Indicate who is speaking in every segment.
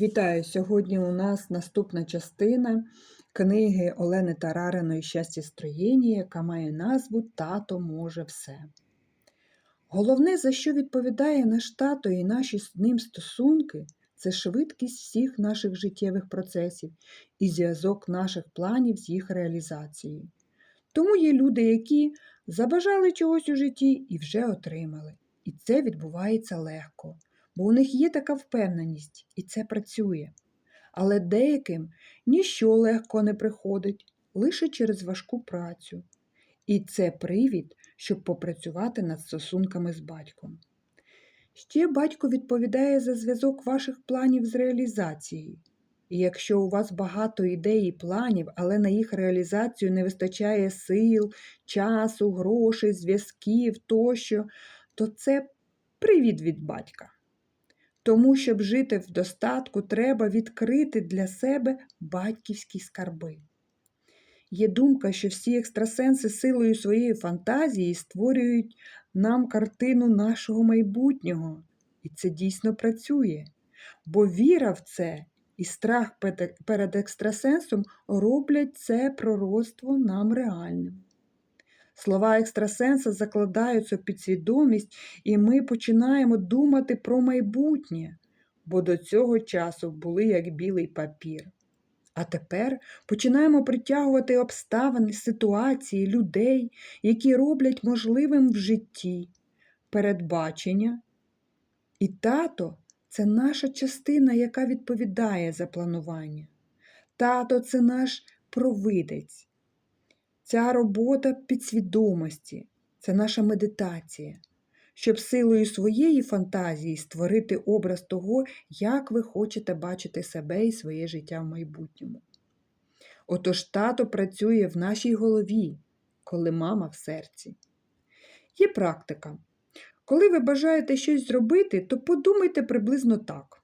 Speaker 1: Вітаю! Сьогодні у нас наступна частина книги Олени Тарариної Щастя строєння, яка має назву Тато може все. Головне, за що відповідає наш тато і наші з ним стосунки, це швидкість всіх наших життєвих процесів і зв'язок наших планів з їх реалізацією. Тому є люди, які забажали чогось у житті і вже отримали. І це відбувається легко бо у них є така впевненість, і це працює. Але деяким ніщо легко не приходить лише через важку працю. І це привід, щоб попрацювати над стосунками з батьком. Ще батько відповідає за зв'язок ваших планів з реалізацією. І якщо у вас багато ідей і планів, але на їх реалізацію не вистачає сил, часу, грошей, зв'язків тощо, то це привід від батька. Тому, щоб жити в достатку, треба відкрити для себе батьківські скарби. Є думка, що всі екстрасенси силою своєї фантазії створюють нам картину нашого майбутнього. І це дійсно працює. Бо віра в це і страх перед екстрасенсом роблять це пророцтво нам реальним. Слова екстрасенса закладаються в підсвідомість, і ми починаємо думати про майбутнє, бо до цього часу були як білий папір. А тепер починаємо притягувати обставини, ситуації, людей, які роблять можливим в житті передбачення. І тато це наша частина, яка відповідає за планування. Тато це наш провидець. Ця робота підсвідомості, це наша медитація, щоб силою своєї фантазії створити образ того, як ви хочете бачити себе і своє життя в майбутньому. Отож тато працює в нашій голові, коли мама в серці. Є практика. Коли ви бажаєте щось зробити, то подумайте приблизно так.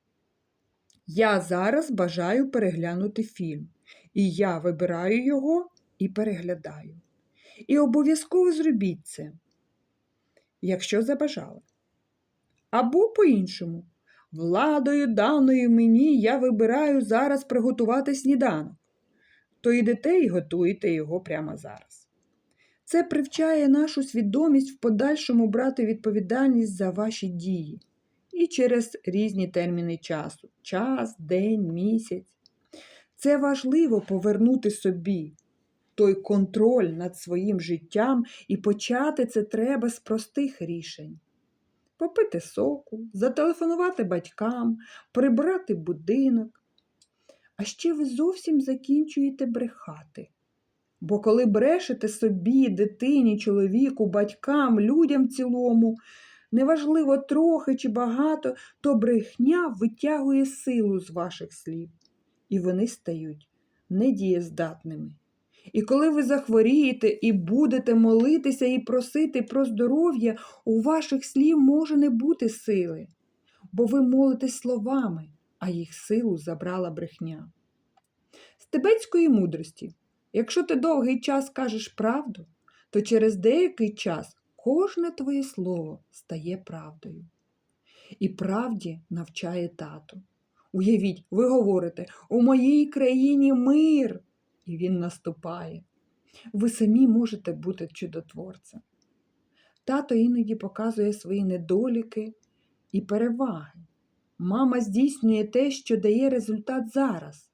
Speaker 1: Я зараз бажаю переглянути фільм, і я вибираю його і переглядаю. І обов'язково зробіть це, якщо забажали. Або по-іншому, владою даною мені я вибираю зараз приготувати сніданок, то йдете і готуєте його прямо зараз. Це привчає нашу свідомість в подальшому брати відповідальність за ваші дії і через різні терміни часу час, день, місяць. Це важливо повернути собі той контроль над своїм життям і почати це треба з простих рішень. Попити соку, зателефонувати батькам, прибрати будинок. А ще ви зовсім закінчуєте брехати. Бо коли брешете собі, дитині, чоловіку, батькам, людям цілому, неважливо трохи чи багато, то брехня витягує силу з ваших слів, і вони стають недієздатними. І коли ви захворієте і будете молитися і просити про здоров'я, у ваших слів може не бути сили, бо ви молитесь словами, а їх силу забрала брехня. З тибетської мудрості, якщо ти довгий час кажеш правду, то через деякий час кожне твоє слово стає правдою. І правді навчає тато. Уявіть, ви говорите, у моїй країні мир і він наступає. Ви самі можете бути чудотворцем. Тато іноді показує свої недоліки і переваги. Мама здійснює те, що дає результат зараз.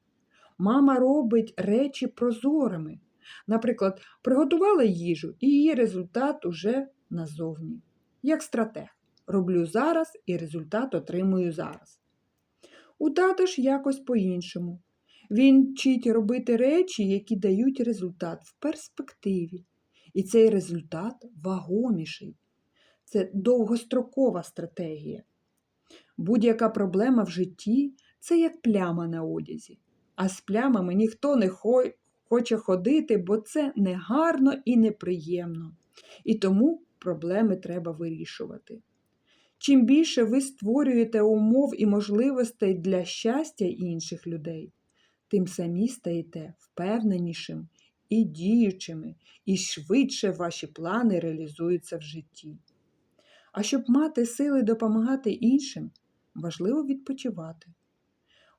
Speaker 1: Мама робить речі прозорими. Наприклад, приготувала їжу і її результат уже назовні. Як стратег. Роблю зараз і результат отримую зараз. У тата ж якось по-іншому. Він вчить робити речі, які дають результат в перспективі. І цей результат вагоміший. Це довгострокова стратегія. Будь-яка проблема в житті це як пляма на одязі. А з плямами ніхто не хоче ходити, бо це негарно і неприємно. І тому проблеми треба вирішувати. Чим більше ви створюєте умов і можливостей для щастя інших людей, тим самі стаєте впевненішим і діючими, і швидше ваші плани реалізуються в житті. А щоб мати сили допомагати іншим, важливо відпочивати.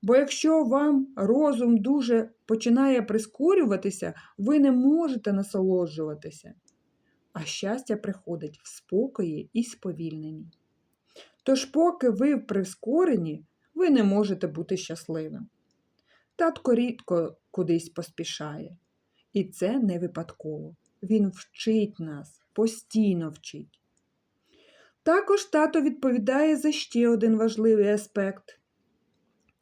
Speaker 1: Бо якщо вам розум дуже починає прискорюватися, ви не можете насолоджуватися, а щастя приходить в спокої і сповільненні. Тож, поки ви в прискоренні, ви не можете бути щасливим. Татко рідко кудись поспішає, і це не випадково. Він вчить нас, постійно вчить. Також тато відповідає за ще один важливий аспект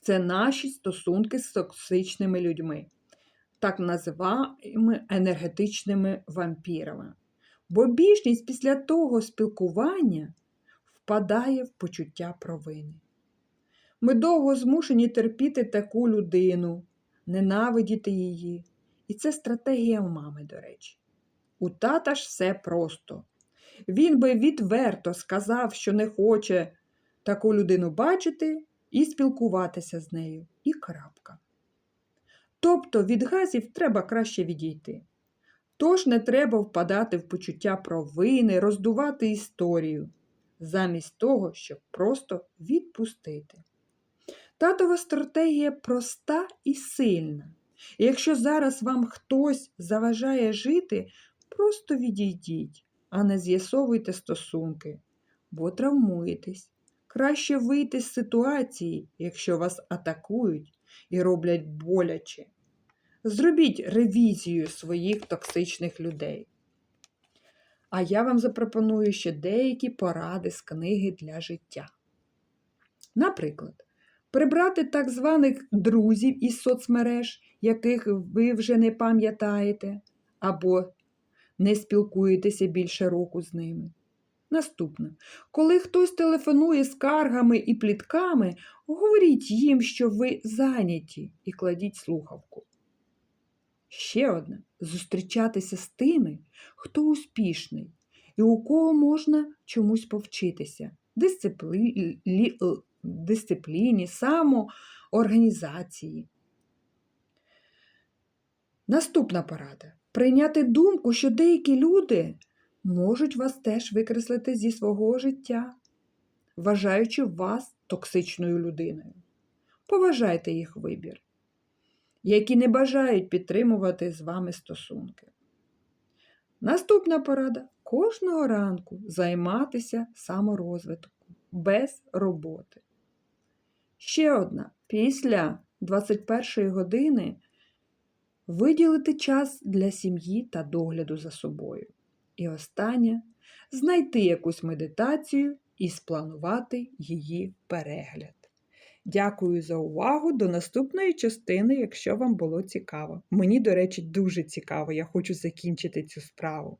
Speaker 1: це наші стосунки з токсичними людьми, так називаємо енергетичними вампірами. Бо більшість після того спілкування впадає в почуття провини. Ми довго змушені терпіти таку людину, ненавидіти її. І це стратегія у мами, до речі. У тата ж все просто. Він би відверто сказав, що не хоче таку людину бачити і спілкуватися з нею. І крапка. Тобто від газів треба краще відійти. Тож не треба впадати в почуття провини, роздувати історію, замість того, щоб просто відпустити. Татова стратегія проста і сильна. І якщо зараз вам хтось заважає жити, просто відійдіть, а не з'ясовуйте стосунки, бо травмуєтесь. Краще вийти з ситуації, якщо вас атакують і роблять боляче. Зробіть ревізію своїх токсичних людей. А я вам запропоную ще деякі поради з книги для життя. Наприклад, прибрати так званих друзів із соцмереж, яких ви вже не пам'ятаєте, або не спілкуєтеся більше року з ними. Наступне, коли хтось телефонує скаргами і плітками, говоріть їм, що ви зайняті, і кладіть слухавку. Ще одне зустрічатися з тими, хто успішний і у кого можна чомусь повчитися, дисциплі... лі... дисципліні, самоорганізації. Наступна порада прийняти думку, що деякі люди можуть вас теж викреслити зі свого життя, вважаючи вас токсичною людиною. Поважайте їх вибір, які не бажають підтримувати з вами стосунки. Наступна порада кожного ранку займатися саморозвитком без роботи. Ще одна, після 21 години виділити час для сім'ї та догляду за собою. І останнє знайти якусь медитацію і спланувати її перегляд. Дякую за увагу. До наступної частини, якщо вам було цікаво. Мені, до речі, дуже цікаво, я хочу закінчити цю справу.